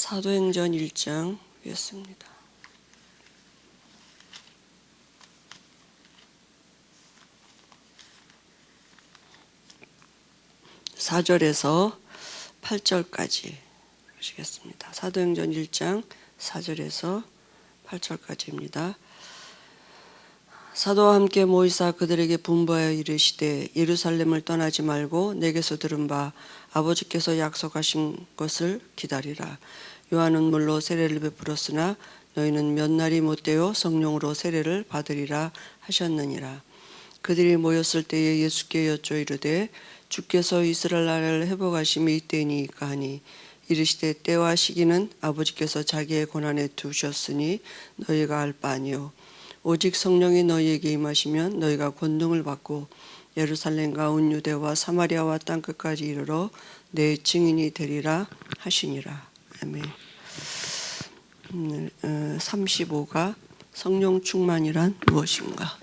사도행전 1장 였습니다. 사절에서 8절까지 보시겠습니다. 사도행전 1장 4절에서 8절까지입니다. 사도와 함께 모이사 그들에게 분부하여 이르시되 예루살렘을 떠나지 말고 내게서 들은 바 아버지께서 약속하신 것을 기다리라. 요한은 물로 세례를 베풀었으나 너희는 몇 날이 못되어 성령으로 세례를 받으리라 하셨느니라. 그들이 모였을 때에 예수께 여쭈어 이르되 주께서 이스라엘 나라를 회복하심이 이때니까 하니 이르시되 때와 시기는 아버지께서 자기의 고난에 두셨으니 너희가 알 바 아니요 오직 성령이 너희에게 임하시면 너희가 권능을 받고 예루살렘과 온 유대와 사마리아와 땅 끝까지 이르러 내 증인이 되리라 하시니라. 아멘. 음, 어, 35가 성령 충만이란 무엇인가?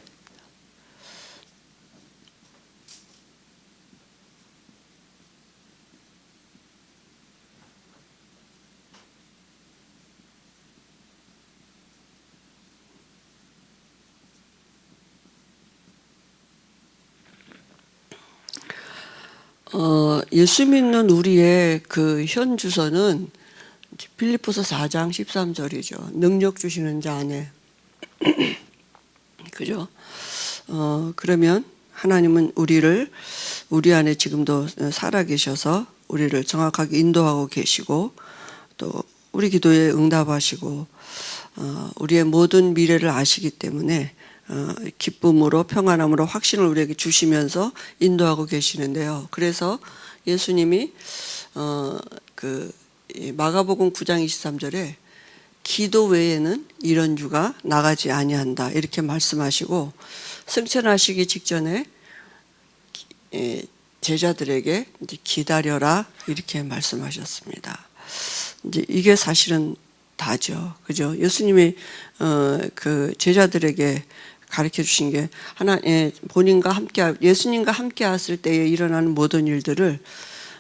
어, 예수 믿는 우리의 그 현 주소는 빌립보서 4장 13절이죠. 능력 주시는 자 안에. 그죠? 어, 그러면 하나님은 우리를 우리 안에 지금도 살아 계셔서 우리를 정확하게 인도하고 계시고 또 우리 기도에 응답하시고 어, 우리의 모든 미래를 아시기 때문에 어, 기쁨으로 평안함으로 확신을 우리에게 주시면서 인도하고 계시는데요. 그래서 예수님이 어, 그 마가복음 9장 23절에 기도 외에는 이런 유가 나가지 아니한다 이렇게 말씀하시고 승천하시기 직전에 제자들에게 이제 기다려라 이렇게 말씀하셨습니다. 이제 이게 사실은 다죠, 그죠? 예수님이 어 그 제자들에게 가르쳐 주신 게 하나 예, 본인과 함께 예수님과 함께 왔을 때에 일어나는 모든 일들을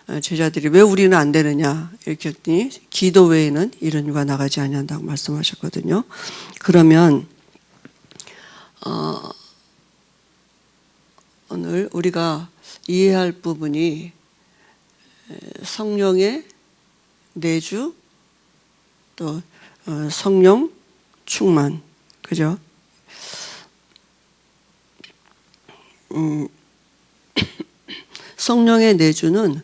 어, 제자들이 왜 우리는 안 되느냐 이렇게 했더니 기도 외에는 이런 유가 나가지 아니한다고 말씀하셨거든요. 그러면 어, 오늘 우리가 이해할 부분이 성령의 내주 또 어, 성령 충만 그죠? 음, 성령의 내주는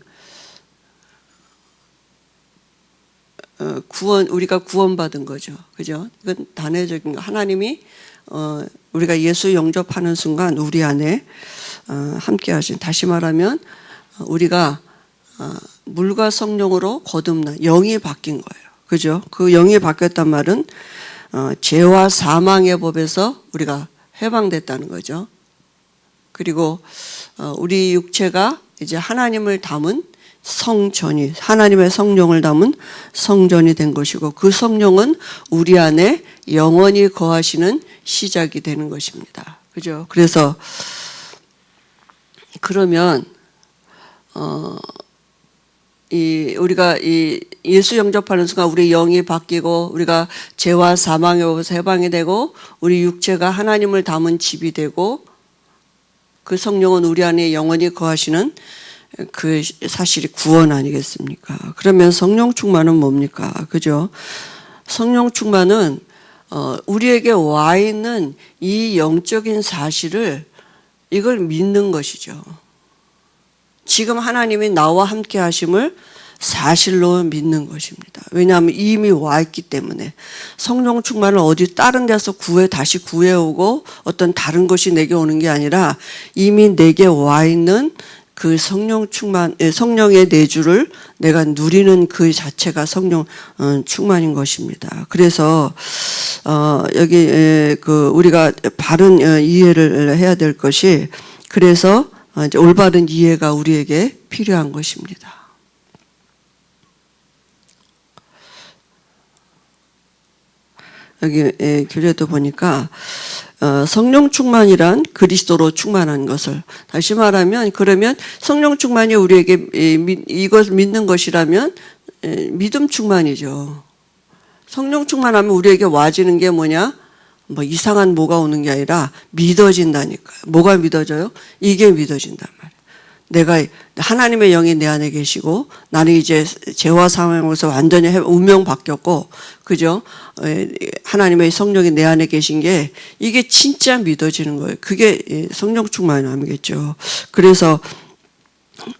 어, 구원 우리가 구원받은 거죠, 그죠? 이건 단회적인 거. 하나님이 어, 우리가 예수 영접하는 순간 우리 안에 어, 함께 하신 다시 말하면 어, 우리가 어, 물과 성령으로 거듭난 영이 바뀐 거예요, 그죠? 그 영이 바뀌었단 말은 어, 죄와 사망의 법에서 우리가 해방됐다는 거죠. 그리고 어, 우리 육체가 이제 하나님을 담은 성전이 하나님의 성령을 담은 성전이 된 것이고 그 성령은 우리 안에 영원히 거하시는 시작이 되는 것입니다. 그죠? 그래서 그러면 어, 이 우리가 이 예수 영접하는 순간 우리 영이 바뀌고 우리가 죄와 사망의 법에서 해방이 되고 우리 육체가 하나님을 담은 집이 되고 그 성령은 우리 안에 영원히 거하시는 그 사실이 구원 아니겠습니까? 그러면 성령 충만은 뭡니까? 그죠? 성령 충만은 어, 우리에게 와 있는 이 영적인 사실을 이걸 믿는 것이죠. 지금 하나님이 나와 함께 하심을 사실로 믿는 것입니다. 왜냐하면 이미 와 있기 때문에 성령 충만을 어디 다른 데서 구해 다시 구해오고 어떤 다른 것이 내게 오는 게 아니라 이미 내게 와 있는 그 성령 충만 성령의 내주를 내가 누리는 그 자체가 성령 어, 충만인 것입니다. 그래서 어 여기 그 우리가 바른 어, 이해를 해야 될 것이 그래서 어, 올바른 이해가 우리에게 필요한 것입니다. 여기 교재도 보니까 어, 성령 충만이란 그리스도로 충만한 것을 다시 말하면 그러면 성령 충만이 우리에게 이것을 믿는 것이라면 에, 믿음 충만이죠. 성령 충만하면 우리에게 와지는 게 뭐냐? 뭐 이상한 뭐가 오는 게 아니라 믿어진다니까요. 뭐가 믿어져요? 이게 믿어진단 말이에요. 내가 하나님의 영이 내 안에 계시고 나는 이제 죄와 상황에서 완전히 해- 운명 바뀌었고 그죠? 에, 하나님의 성령이 내 안에 계신 게 이게 진짜 믿어지는 거예요. 그게 예, 성령 충만함이겠죠. 그래서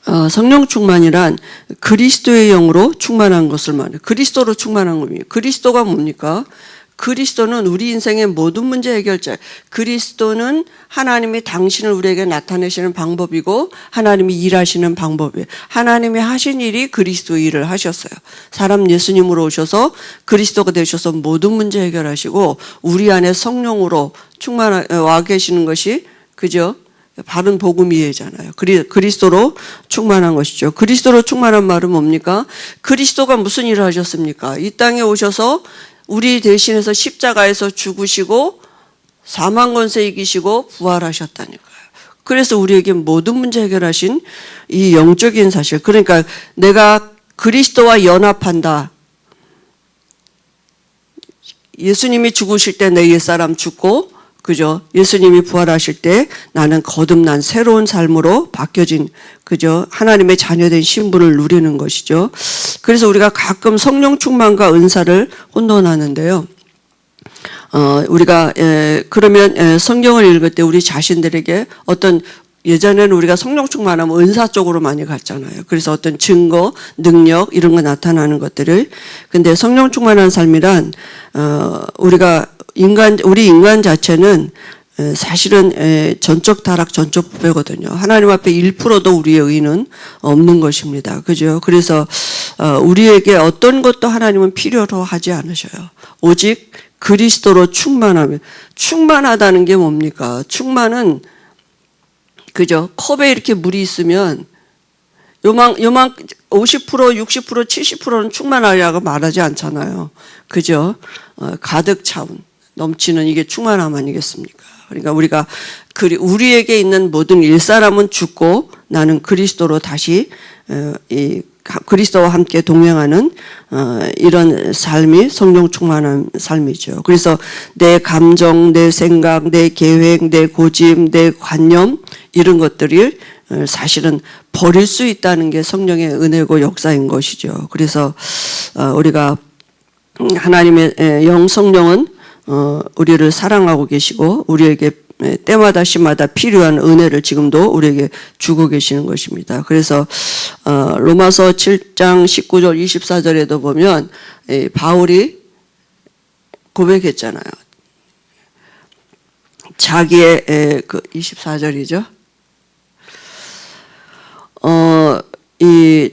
어, 성령 충만이란 그리스도의 영으로 충만한 것을 말해요. 그리스도로 충만한 겁니다. 그리스도가 뭡니까? 그리스도는 우리 인생의 모든 문제 해결자. 그리스도는 하나님이 당신을 우리에게 나타내시는 방법이고 하나님이 일하시는 방법이에요. 하나님이 하신 일이 그리스도 일을 하셨어요. 사람 예수님으로 오셔서 그리스도가 되셔서 모든 문제 해결하시고 우리 안에 성령으로 충만 와 계시는 것이 그죠? 바른 복음 이해잖아요. 그리, 그리스도로 충만한 것이죠. 그리스도로 충만한 말은 뭡니까? 그리스도가 무슨 일을 하셨습니까? 이 땅에 오셔서 우리 대신해서 십자가에서 죽으시고 사망 권세 이기시고 부활하셨다니까요. 그래서 우리에게 모든 문제 해결하신 이 영적인 사실. 그러니까 내가 그리스도와 연합한다. 예수님이 죽으실 때 내 옛사람 죽고 그죠? 예수님이 부활하실 때 나는 거듭난 새로운 삶으로 바뀌어진 그죠? 하나님의 자녀된 신분을 누리는 것이죠. 그래서 우리가 가끔 성령 충만과 은사를 혼돈하는데요. 어, 우리가 에, 그러면 에, 성경을 읽을 때 우리 자신들에게 어떤 예전에는 우리가 성령 충만하면 은사 쪽으로 많이 갔잖아요. 그래서 어떤 증거, 능력 이런 거 나타나는 것들을 근데 성령 충만한 삶이란 어, 우리가 인간 우리 인간 자체는 에, 사실은 에, 전적 타락, 전적 부패거든요. 하나님 앞에 1%도 우리의 의는 없는 것입니다. 그죠? 그래서 어, 우리에게 어떤 것도 하나님은 필요로 하지 않으셔요. 오직 그리스도로 충만하면 충만하다는 게 뭡니까? 충만은 그죠? 컵에 이렇게 물이 있으면 요만 요만 50% 60% 70%는 충만하리라고 말하지 않잖아요. 그죠? 어, 가득 차운 넘치는 이게 충만함 아니겠습니까? 그러니까 우리가 우리에게 있는 모든 일사람은 죽고 나는 그리스도로 다시 어, 이 가- 그리스도와 함께 동행하는 어, 이런 삶이 성령 충만한 삶이죠. 그래서 내 감정, 내 생각, 내 계획, 내 고집, 내 관념 이런 것들을 어, 사실은 버릴 수 있다는 게 성령의 은혜고 역사인 것이죠. 그래서 어, 우리가 하나님의 에, 영 성령은 어, 우리를 사랑하고 계시고 우리에게 에, 때마다 시마다 필요한 은혜를 지금도 우리에게 주고 계시는 것입니다. 그래서 어, 로마서 7장 19절 24절에도 보면 에, 바울이 고백했잖아요. 자기의 에, 그 24절이죠. 어, 이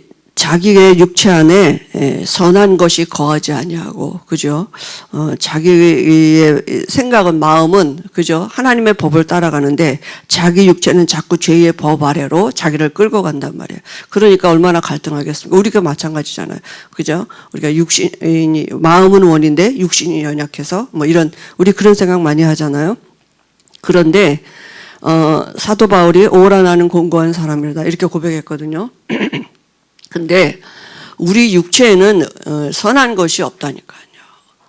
자기의 육체 안에 에, 선한 것이 거하지 아니하고 그죠? 어, 자기의 생각은 마음은 그죠? 하나님의 법을 따라가는데 자기 육체는 자꾸 죄의 법 아래로 자기를 끌고 간단 말이에요. 그러니까 얼마나 갈등하겠습니까? 우리가 마찬가지잖아요. 그죠? 우리가 육신이 마음은 원인데 육신이 연약해서 뭐 이런 우리 그런 생각 많이 하잖아요. 그런데 어, 사도 바울이 오라 나는 공고한 사람이다 이렇게 고백했거든요. 근데 우리 육체에는 어, 선한 것이 없다니까요.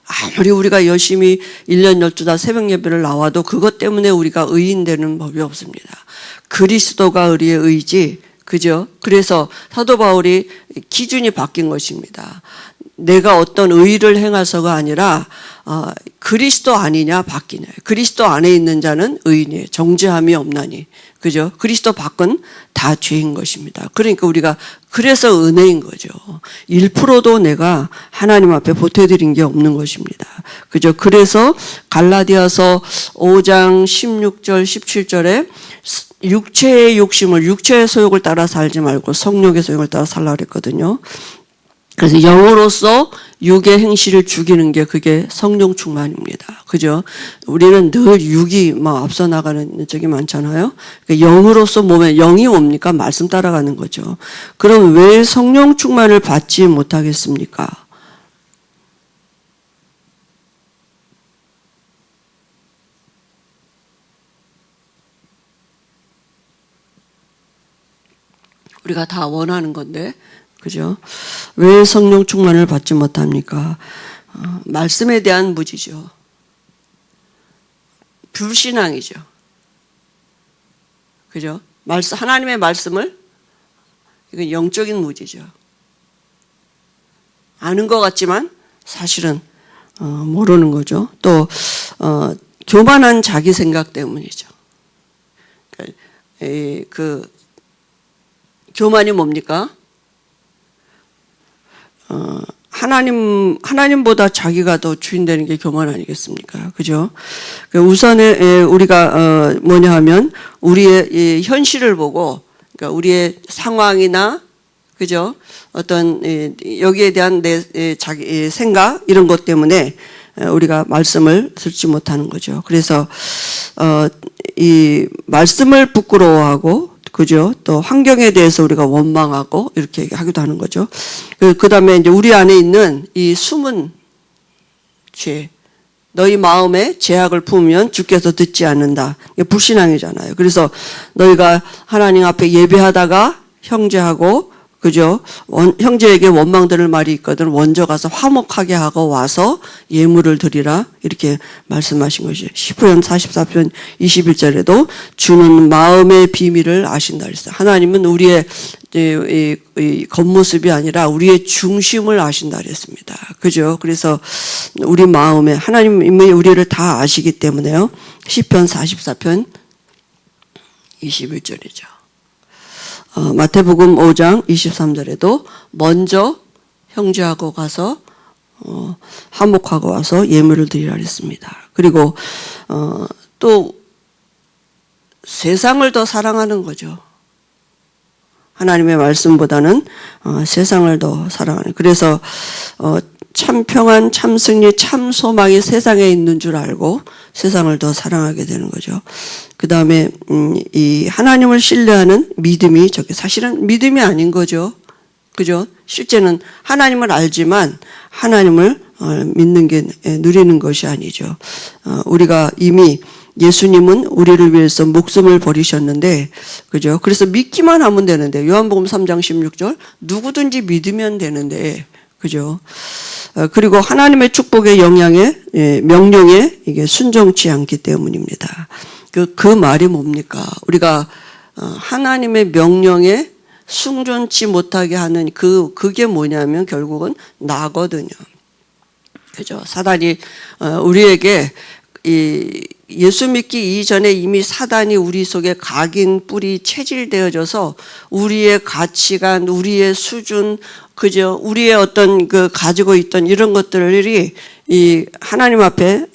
아무리 우리가 열심히 1년 12달 새벽 예배를 나와도 그것 때문에 우리가 의인 되는 법이 없습니다. 그리스도가 우리의 의지, 그죠? 그래서 사도 바울이 기준이 바뀐 것입니다. 내가 어떤 의를 행해서가 아니라 어, 그리스도 아니냐 바뀌냐. 그리스도 안에 있는 자는 의인이에요. 정죄함이 없나니. 그죠? 그리스도 밖은 다 죄인 것입니다. 그러니까 우리가 그래서 은혜인 거죠. 1%도 내가 하나님 앞에 보태드린 게 없는 것입니다. 그죠? 그래서 갈라디아서 5장 16절 17절에 육체의 욕심을 육체의 소욕을 따라 살지 말고 성령의 소욕을 따라 살라 그랬거든요. 그래서 영으로서 육의 행실을 죽이는 게 그게 성령 충만입니다. 그죠? 우리는 늘 육이 막 앞서 나가는 적이 많잖아요. 그러니까 영으로서 몸에 영이 뭡니까? 말씀 따라가는 거죠. 그럼 왜 성령 충만을 받지 못하겠습니까? 우리가 다 원하는 건데 그죠? 왜 성령 충만을 받지 못합니까? 어, 말씀에 대한 무지죠. 불신앙이죠. 그죠? 말씀, 하나님의 말씀을 이건 영적인 무지죠. 아는 것 같지만 사실은 어, 모르는 거죠. 또 어, 교만한 자기 생각 때문이죠. 그러니까 이, 그 교만이 뭡니까? 어, 하나님 하나님보다 자기가 더 주인 되는 게 교만 아니겠습니까? 그죠? 그 우선에 에, 우리가 어, 뭐냐 하면 우리의 이 현실을 보고 그러니까 우리의 상황이나 그죠? 어떤 에, 여기에 대한 내 에, 자기 에, 생각 이런 것 때문에 에, 우리가 말씀을 듣지 못하는 거죠. 그래서 어, 이 말씀을 부끄러워하고 그죠? 또 환경에 대해서 우리가 원망하고 이렇게 하기도 하는 거죠. 그, 그 다음에 이제 우리 안에 있는 이 숨은 죄. 너희 마음에 제약을 품으면 주께서 듣지 않는다. 이게 불신앙이잖아요. 그래서 너희가 하나님 앞에 예배하다가 형제하고 그죠? 원, 형제에게 원망들을 말이 있거든. 원저 가서 화목하게 하고 와서 예물을 드리라. 이렇게 말씀하신 것이. 10편 44편 21절에도 주는 마음의 비밀을 아신다 그랬어요. 하나님은 우리의 이, 이, 이 겉모습이 아니라 우리의 중심을 아신다 그랬습니다. 그죠? 그래서 우리 마음에 하나님이 우리를 다 아시기 때문에요. 10편 44편 21절이죠. 어, 마태복음 5장 23절에도 먼저 형제하고 가서 어, 화목하고 와서 예물을 드리라 했습니다. 그리고 어, 또 세상을 더 사랑하는 거죠. 하나님의 말씀보다는 어, 세상을 더 사랑하는. 그래서 어, 참 평안, 참 승리, 참 소망이 세상에 있는 줄 알고 세상을 더 사랑하게 되는 거죠. 그 다음에 음, 이 하나님을 신뢰하는 믿음이 저게 사실은 믿음이 아닌 거죠. 그죠? 실제는 하나님을 알지만 하나님을 어, 믿는 게 에, 누리는 것이 아니죠. 어, 우리가 이미 예수님은 우리를 위해서 목숨을 버리셨는데, 그죠? 그래서 믿기만 하면 되는데, 요한복음 3장 16절, 누구든지 믿으면 되는데, 그죠? 어, 그리고 하나님의 축복의 영향에, 예, 명령에 이게 순종치 않기 때문입니다. 그, 그 말이 뭡니까? 우리가 어, 하나님의 명령에 순종치 못하게 하는 그, 그게 뭐냐면 결국은 나거든요. 그죠? 사단이 어, 우리에게 이 예수 믿기 이전에 이미 사단이 우리 속에 각인 뿌리 체질되어져서 우리의 가치관, 우리의 수준, 그죠? 우리의 어떤 그 가지고 있던 이런 것들이 이 하나님 앞에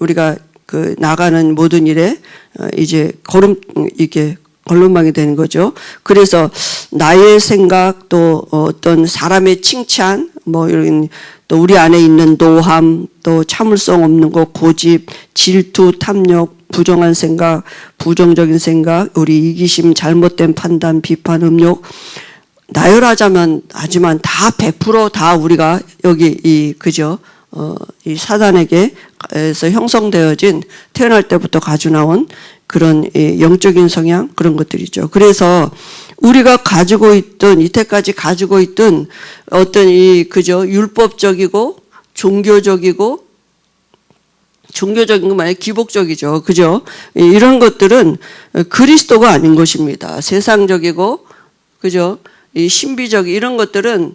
우리가 그 나가는 모든 일에 어, 이제 걸음 이게 걸음망이 되는 거죠. 그래서 나의 생각 또 어떤 사람의 칭찬 뭐 이런 또 우리 안에 있는 노함 또 참을성 없는 것 고집 질투 탐욕 부정한 생각 부정적인 생각 우리 이기심 잘못된 판단 비판 음욕 나열하자면 하지만 다 100%다 우리가 여기 이 그죠? 어, 이 사단에게서 형성되어진 태어날 때부터 가져 나온 그런 영적인 성향 그런 것들이죠. 그래서 우리가 가지고 있던 이때까지 가지고 있던 어떤 이 그죠 율법적이고 종교적이고 종교적인 것만 아니라 기복적이죠. 그죠? 이런 것들은 그리스도가 아닌 것입니다. 세상적이고 그죠? 이 신비적 이런 것들은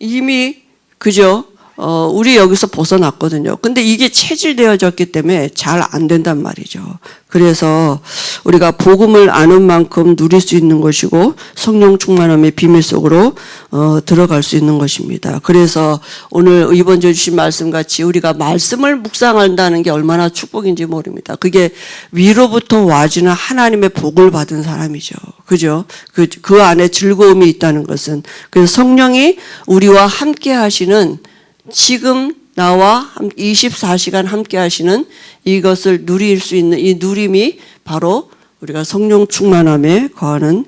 이미 그죠? 어, 우리 여기서 벗어났거든요. 근데 이게 체질되어졌기 때문에 잘 안 된단 말이죠. 그래서 우리가 복음을 아는 만큼 누릴 수 있는 것이고 성령 충만함의 비밀 속으로 어, 들어갈 수 있는 것입니다. 그래서 오늘 이번 주 주신 말씀 같이 우리가 말씀을 묵상한다는 게 얼마나 축복인지 모릅니다. 그게 위로부터 와주는 하나님의 복을 받은 사람이죠. 그죠? 그, 그 안에 즐거움이 있다는 것은 그래서 성령이 우리와 함께 하시는 지금 나와 24시간 함께 하시는 이것을 누릴 수 있는 이 누림이 바로 우리가 성령 충만함에 거하는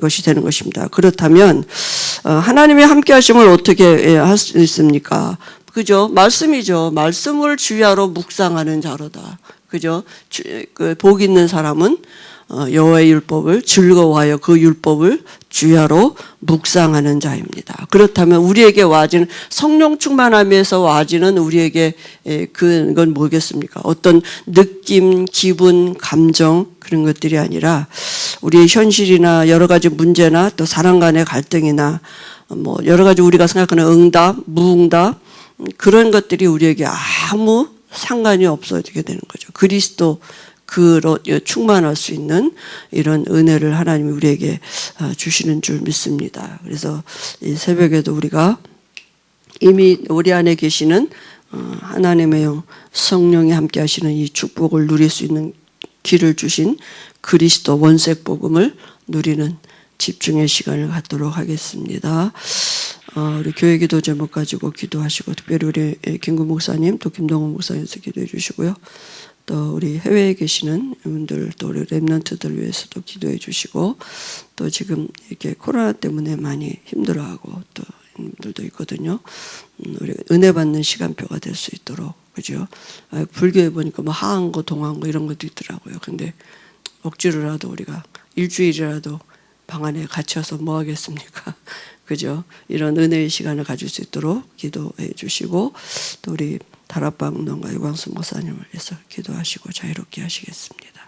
것이 되는 것입니다. 그렇다면 어, 하나님의 함께 하심을 어떻게 예, 할수 있습니까? 그죠? 말씀이죠. 말씀을 주야로 묵상하는 자로다. 그죠? 복 있는 사람은 어, 여호와의 율법을 즐거워하여 그 율법을 주야로 묵상하는 자입니다. 그렇다면 우리에게 와지는 성령 충만함에서 와지는 우리에게 에, 그건 뭐겠습니까? 어떤 느낌, 기분, 감정 그런 것들이 아니라 우리의 현실이나 여러 가지 문제나 또 사람 간의 갈등이나 뭐 여러 가지 우리가 생각하는 응답, 무응답 음, 그런 것들이 우리에게 아무 상관이 없어지게 되는 거죠. 그리스도 그로 충만할 수 있는 이런 은혜를 하나님이 우리에게 아, 주시는 줄 믿습니다. 그래서 이 새벽에도 우리가 이미 우리 안에 계시는 어, 하나님의 영 성령이 함께 하시는 이 축복을 누릴 수 있는 길을 주신 그리스도 원색 복음을 누리는 집중의 시간을 갖도록 하겠습니다. 어, 우리 교회 기도 제목 가지고 기도하시고 특별히 우리 김구 목사님 또 김동훈 목사님께서 기도해 주시고요. 또 우리 해외에 계시는 분들 또 우리 랩런트들 위해서도 기도해 주시고 또 지금 이렇게 코로나 때문에 많이 힘들어하고 또 분들도 있거든요. 음, 우리 은혜 받는 시간표가 될 수 있도록 그죠? 아, 불교에 보니까 뭐 하한 거 동한 거 이런 것도 있더라고요. 근데 억지로라도 우리가 일주일이라도 방 안에 갇혀서 뭐 하겠습니까? 그죠? 이런 은혜의 시간을 가질 수 있도록 기도해 주시고 또 우리 다락방 농가 유광수 목사님을 위해서 기도하시고 자유롭게 하시겠습니다.